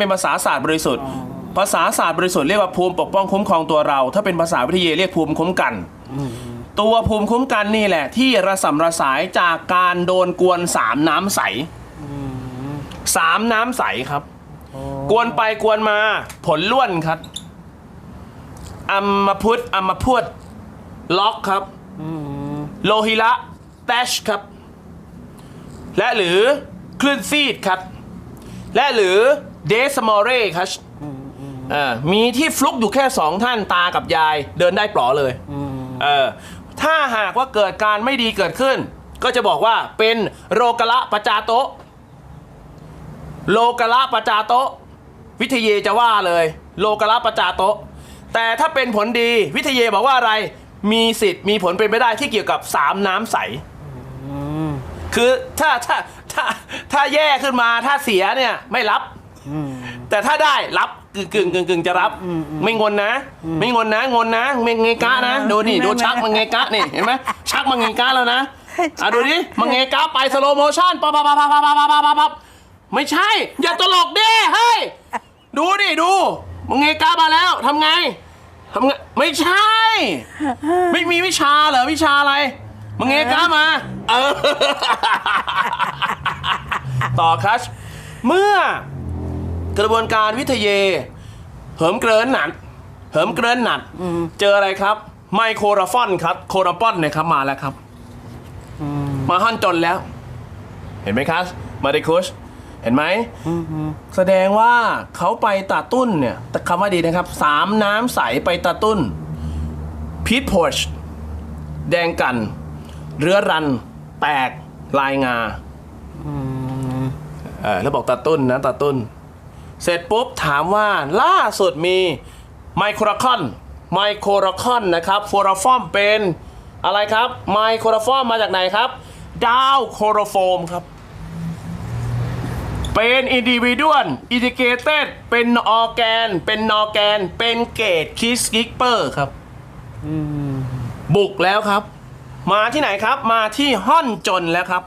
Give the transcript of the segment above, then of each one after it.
เป็นภาษาศาสตร์บริสุทธิ์ ภาษาศาสตร์บริสุทธิ์เรียกว่าภูมิปกป้องคุ้มครองตัวเรา ถ้าเป็นภาษาวิทยาเรียกภูมิคุ้มกัน ตัวภูมิคุ้มกันนี่แหละ ที่ระสำระสายจากการโดนกวนสามน้ำใสสามน้ำใสครับ กวนไปกวนมา ผลล้วนครับอัมมาพุทธอัมมาพุทธล็อกครับโลหิระแตชครับ และหรือคลื่นซีดครับ และหรือ เดสมอเร่ครับอ่ามีที่ฟลุกอยู่แค่สองท่านตากับยายเดินได้ปลอเลยเออถ้าหากว่าเกิดการไม่ดีเกิดขึ้น ก็จะบอกว่าเป็นโรกละปะจาโตะโลกละปะจาโตะวิทยาจะว่าเลย โลกละปะจาโตะแต่ถ้าเป็นผลดีวิทยาบอกว่าอะไรมีสิทธิ์มีผลเป็นไปได้ที่เกี่ยวกับสามน้ำใสคือถ้าถ้าถ้าถ้าแย่ขึ้นมาถ้าเสียเนี่ยไม่รับ แต่ถ้าได้รับกึ่งกึ่งกึ่งกึ่งจะรับ ไม่งนนะ ไม่งนนะงนนะไม่เงกะนะดูนี่ดูชักมังเงกะนี่เห็นไหมชักมังเงกะแล้วนะอะดูนี่มังเงกะไปสโลโมชั่นปั๊บปั๊บปั๊บปั๊บปั๊บป๊บป๊บไม่ใช่ อย่าตลกดิเฮ้ยดูดิดูมังเงกะมาแล้วทำไงทำไงไม่ใช่ ไม่มีวิชาเหรอวิชาอะไรมังเงกะมา เออต่อครับเมื่อ กระบวนการวิทยาเหิมเกรินหนัด เหิมเกรินหนัด เจออะไรครับ ไมโครราฟอนครับ โคราปอนเนี่ยครับมาแล้วครับ มาหั่นจนแล้ว เห็นไหมครับ มาดิคุชเห็นไหม แสดงว่าเขาไปตาตุ้นเนี่ยแต่คำว่าดีนะครับ สามน้ำใสไปตาตุ้น พีทพอชแดงกัน เรื้อรัน แตก ลายงาเออแล้วบอกตาตุ้นนะตาตุ้น เสร็จปุ๊บถามว่าล่าสุดมีไมโครคอนไมโครคอนนะครับโฟราฟอมเป็นอะไรครับไมโครฟอมมาจากไหนครับ ดาวโครโฟมครับ เป็นอินดิวิดวลอินดิเกเต็ดเป็นออร์แกน เป็นนอร์แกน เป็นเกตคิสกิกเปอร์ครับบุกแล้วครับ มาที่ไหนครับมาที่ฮ่อนจนแล้วครับ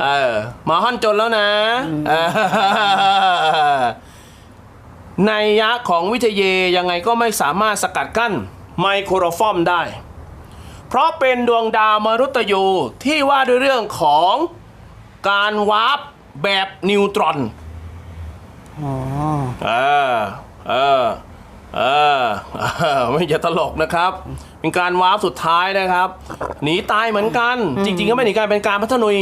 เออมาฮ่อนจนแล้วนะเออในยะของวิทยายังไงก็ไม่สามารถสกัดกั้นไมโครฟอมได้ เพราะเป็นดวงดาวมรุตยูที่ว่าด้วยเรื่องของการวาร์ปแบบนิวตรอนอ๋อเออเออเออเออไม่อย่าตลกนะครับ เป็นการวาร์ปสุดท้ายนะครับ หนีตายเหมือนกัน จริง ๆ ก็ไม่หนีการเป็นการพัฒนุย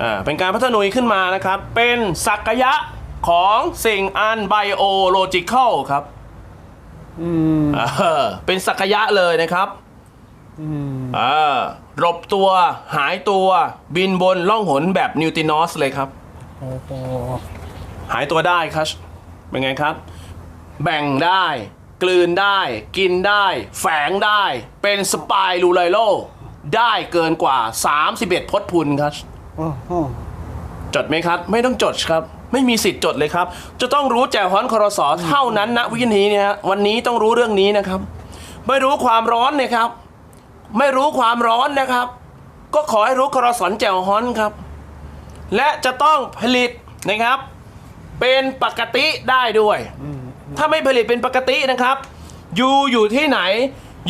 อ่าเป็นการพัฒนุยขึ้นมานะครับ เป็นสักยะของสิ่งอันไบโอโลจิคอลครับอืมเออเป็นสักยะเลยนะครับอืมอ่าหลบตัวหายตัวบินบนล่องหนแบบนิวตินอสเลยครับ โอ้โหหายตัวได้ครับ เป็นไงครับ แบ่งได้ กลืนได้ กินได้ แฝงได้ เป็นสปายลูไลโล ได้เกินกว่า 31 พจน์พุนครับ โอ้โหจดไหมครับ ไม่ต้องจดครับ ไม่มีสิทธิ์จดเลยครับ จะต้องรู้แจวฮอนคอรสอเท่านั้นนะวินาทีเนี่ยฮะวันนี้ต้องรู้เรื่องนี้นะครับ ไม่รู้ความร้อนนะครับ ไม่รู้ความร้อนนะครับ ก็ขอให้รู้คอรสอนแจวฮอนครับ และจะต้องผลิตนะครับ เป็นปกติได้ด้วย ถ้าไม่ผลิตเป็นปกตินะครับยูอยู่ที่ไหน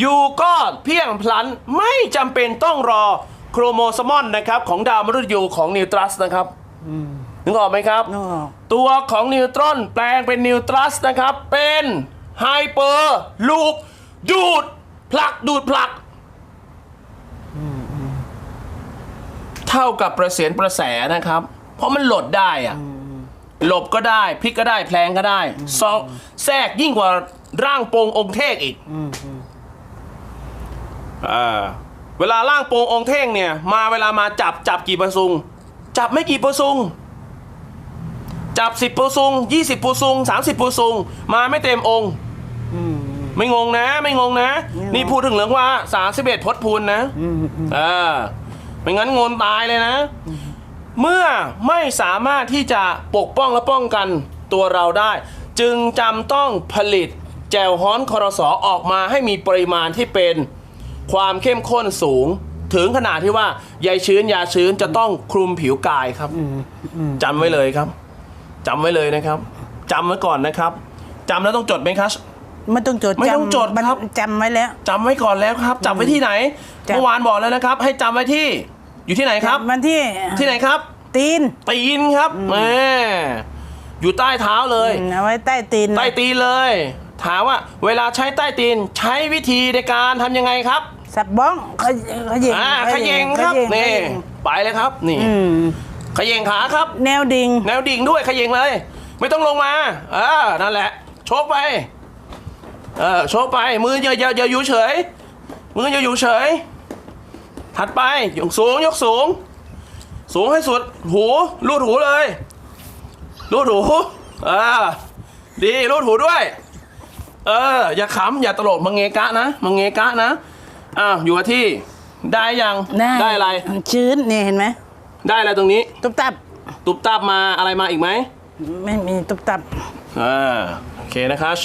ยูก็เพียงพลันไม่จำเป็นต้องรอ โครโมโซมอนนะครับของดาวมฤตยูของนิวตรัสนะครับอืมนึกออกไหมครับนอก ตัวของนิวตรอนแปลงเป็นนิวตรัสนะครับ เป็นไฮเปอร์ลูปดูด ผลักดูดผลัก เท่ากับประเสียนประแสนะครับ เพราะมันโหลดได้อะหลบก็ได้พลิกก็ได้แพลงก็ได้ซอกแทรกยิ่งกว่าร่างโปงองค์เทกอีกอืมอืมอ่า เวลาร่างโปงองค์เท่งเนี่ยมาเวลามาจับจับกี่ประซุง จับไม่กี่ประซุง จับสิบประซุงยี่สิบประซุงสามสิบประซุงมาไม่เต็มองค์อืมไม่งงนะ ไม่งงนะไม่งงนี่พูดถึงเรื่องว่าสามสิบเอ็ดพจน์พูนนะอืมอืมอ่าไม่งั้นงนตายเลยนะ เมื่อไม่สามารถที่จะปกป้องและป้องกันตัวเราได้ จึงจำต้องผลิตแจวฮ้อนคอรสอออกมาให้มีปริมาณที่เป็น ความเข้มข้นสูง ถึงขนาดที่ว่าใยชื้นยาชื้นจะต้องคลุมผิวกายครับอืมอืมจำไว้เลยครับจำไว้เลยนะครับจำไว้ก่อนนะครับจำแล้วต้องจดไหมครับ ไม่ต้องจดไม่ต้องจดมันครับ จำไว้แล้วจำไว้ก่อนแล้วครับจำไว้ที่ไหนจำเมื่อวานบอกแล้วนะครับ ให้จำไว้ที่ อยู่ที่ไหนครับมันที่ที่ไหนครับ ตีนตีนครับแหมอยู่ใต้เท้าเลยอืมเอาไว้ใต้ตีนใต้ตีนเลย ถามว่าเวลาใช้ใต้ตีนใช้วิธีในการทำยังไงครับสับบ้องขยขยิงอ่าขยงครับขยิงนี่ขยิงไปเลยครับนี่อืมขยงขาครับ แนวดิ่งแนวดิ่งด้วยขยิงเลย ไม่ต้องลงมาเออนั่นแหละ โชกไปเออโชกไปมืออย่าอย่าอย่าอยู่เฉย มืออย่าอยู่เฉย ถัดไปยกสูงยกสูง สูงให้สุดหูรูดหูเลยรูดหูเออดีรูดหูด้วย เออ อย่าขำอย่าตลกมังเงกะนะมังเงกะนะอ้าวอยู่กับที่ได้ยังได้อะไรชื้นนี่เห็นไหมได้อะไรตรงนี้ ตุบตับ ตุบตับมาอะไรมาอีกไหมไม่มีตุบตับอ่าโอเคนะครับ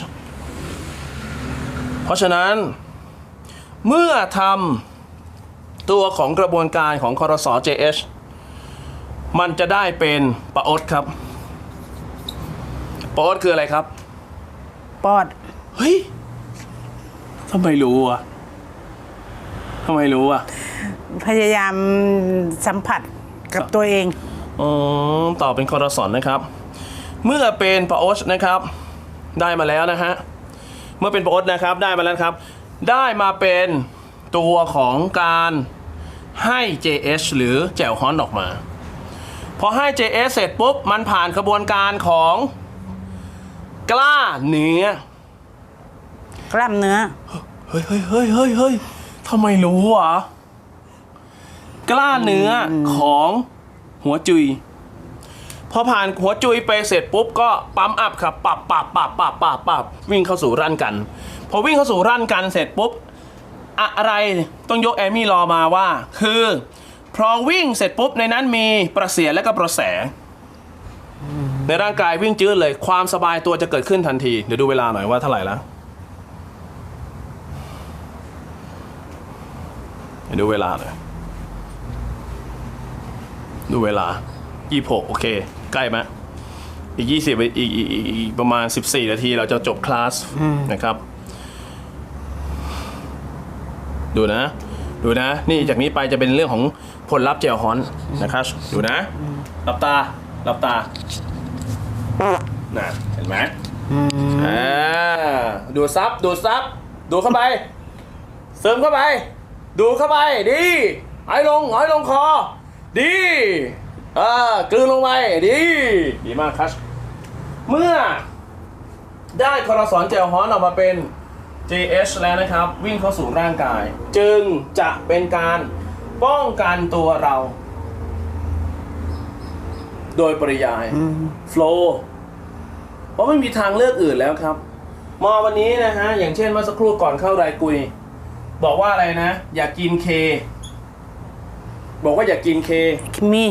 เพราะฉะนั้น เมื่อทำตัวของกระบวนการของคอรส JH มันจะได้เป็นปะอดครับปะอดคืออะไรครับ ปอด เฮ้ยทำไมรู้อะทำไมรู้อะ พยายามสัมผัสกับตัวเองอ๋อตอบเป็นคอรสอนนะครับ เมื่อเป็นปะอดนะครับ ได้มาแล้วนะฮะ เมื่อเป็นปะอดนะครับ ได้มาแล้วครับ ได้มาเป็นตัวของการให้ JS หรือแจ่วฮ้อนออกมา พอให้ JS เสร็จปุ๊บ มันผ่านกระบวนการของกล้าเนื้อ กล้ามเนื้อ เฮ้ยเฮ้ยเฮ้ยเฮ้ยเฮ้ยทำไมรู้วะกล้าเนื้ออของหัวจุย พอผ่านหัวจุยไปเสร็จปุ๊บก็ปั๊มอัพครับปับปับปับปับปับปับวิ่งเข้าสู่รั่นกัน พอวิ่งเข้าสู่รั่นกันเสร็จปุ๊บ อะไรต้องยกแอมมี่รอมาว่า คือพอวิ่งเสร็จปุ๊บในนั้นมีประเสียและก็ประแส ในร่างกายวิ่งจืดเลยความสบายตัวจะเกิดขึ้นทันที เดี๋ยวดูเวลาหน่อยว่าเท่าไหร่แล้ว ดี๋ยวดูเวลาหน่อยดูเวลา26โอเค ใกล้ไหมอีก20อีกอีกอีกอีกอีกประมาณ14นาทีเราจะจบคลาสนะครับ ดูนะ ดูนะ นี่จากนี้ไปจะเป็นเรื่องของผลลัพธ์เจลฮอนนะครับ ดูนะหลับตาหลับตาน่ะเห็นไหมอ่าดูดซับดูดซับดูดเข้าไป เสริมเข้าไป ดูเข้าไปดีหายลงหายลงคอ ดีเอ่ากลืนลงไปดี ดีมากครับ เมื่อ ได้คอรสอนเจลฮอนออกมาเป็น JH แล้วนะครับ วิ่งเข้าสู่ร่างกาย จึงจะเป็นการป้องกันตัวเรา โดยปริยายโฟล์เพราะไม่มีทางเลือกอื่นแล้วครับมาวันนี้นะฮะ อย่างเช่นเมื่อสักครู่ก่อนเข้ารายกุย บอกว่าอะไรนะ อยากกินเค บอกว่าอยากกินเคมี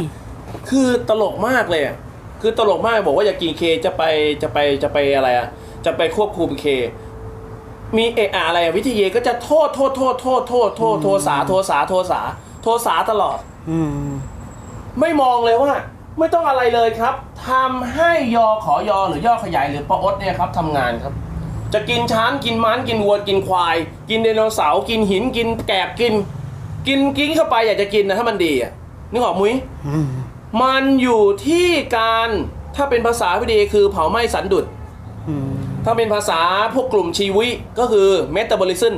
คือตลกมากเลยอะคือตลกมากบอกว่าอยากกินเคจะไปจะไปจะไปอะไรอะจะไปควบคุมเค มีเอะอะอะไรอะวิทยาก็จะโทษโทษโทษโทษโทษโทษโทษสาโทษสาโทษสาโทษสาตลอด อืม ไม่มองเลยว่า ไม่ต้องอะไรเลยครับทำให้ยอขอยอหรือย่อขยายหรือปออดเนี่ยครับทำงานครับ จะกินช้างกินม้านกินวัวกินควาย กินไดโนเสาร์กินหินกินแกบกิน กินกินเข้าไปอยากจะกินนะถ้ามันดีอะนึกออกมุ้ยอืมมันอยู่ที่การถ้าเป็นภาษาวิดีคือเผาไหม้สันดุดอืมถ้าเป็นภาษาพวกกลุ่มชีวิก็คือเมตาบอลิซึม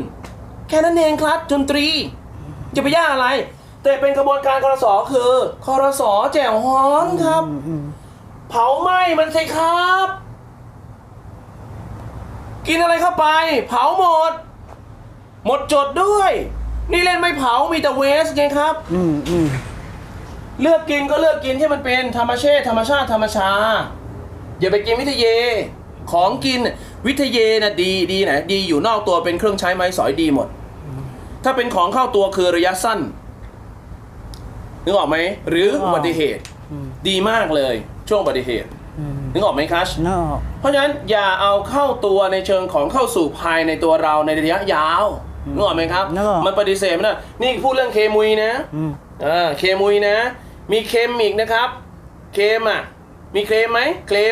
แค่นั้นเองครับดนตรี จะไปยากอะไร แต่เป็นกระบวนการคอรสอคือคอรสอแจ่วฮ้อนครับอืมเผาไหม้มันสิครับ กินอะไรเข้าไป เผาหมด หมดจดด้วย นี่เล่นไม่เผามีแต่เวสไงครับ อืมอืมเลือกกินก็เลือกกินที่มันเป็นธรรมชาติธรรมชาติธรรมชาอย่าไปกินวิทยาของกินวิทยานะดีดีไหนดีอยู่นอกตัวเป็นเครื่องใช้ไม้สอยดีหมด ถ้าเป็นของเข้าตัวคือระยะสั้นนึกออกไหมหรืออุบัติเหตุ ดีมากเลยช่วงอุบัติเหตุอืม นึกออกไหมคัชนอกเพราะฉะนั้นอย่าเอาเข้าตัวในเชิงของเข้าสู่ภายในตัวเราในระยะยาวนึกออกไหมครับ นึกออก มันปฏิเสธไม่ได้นี่พูดเรื่องเคมุยนะอืมอ่าเคมุยนะ มีเคมอีกนะครับ เคมอะ มีเคลมไหมเคลม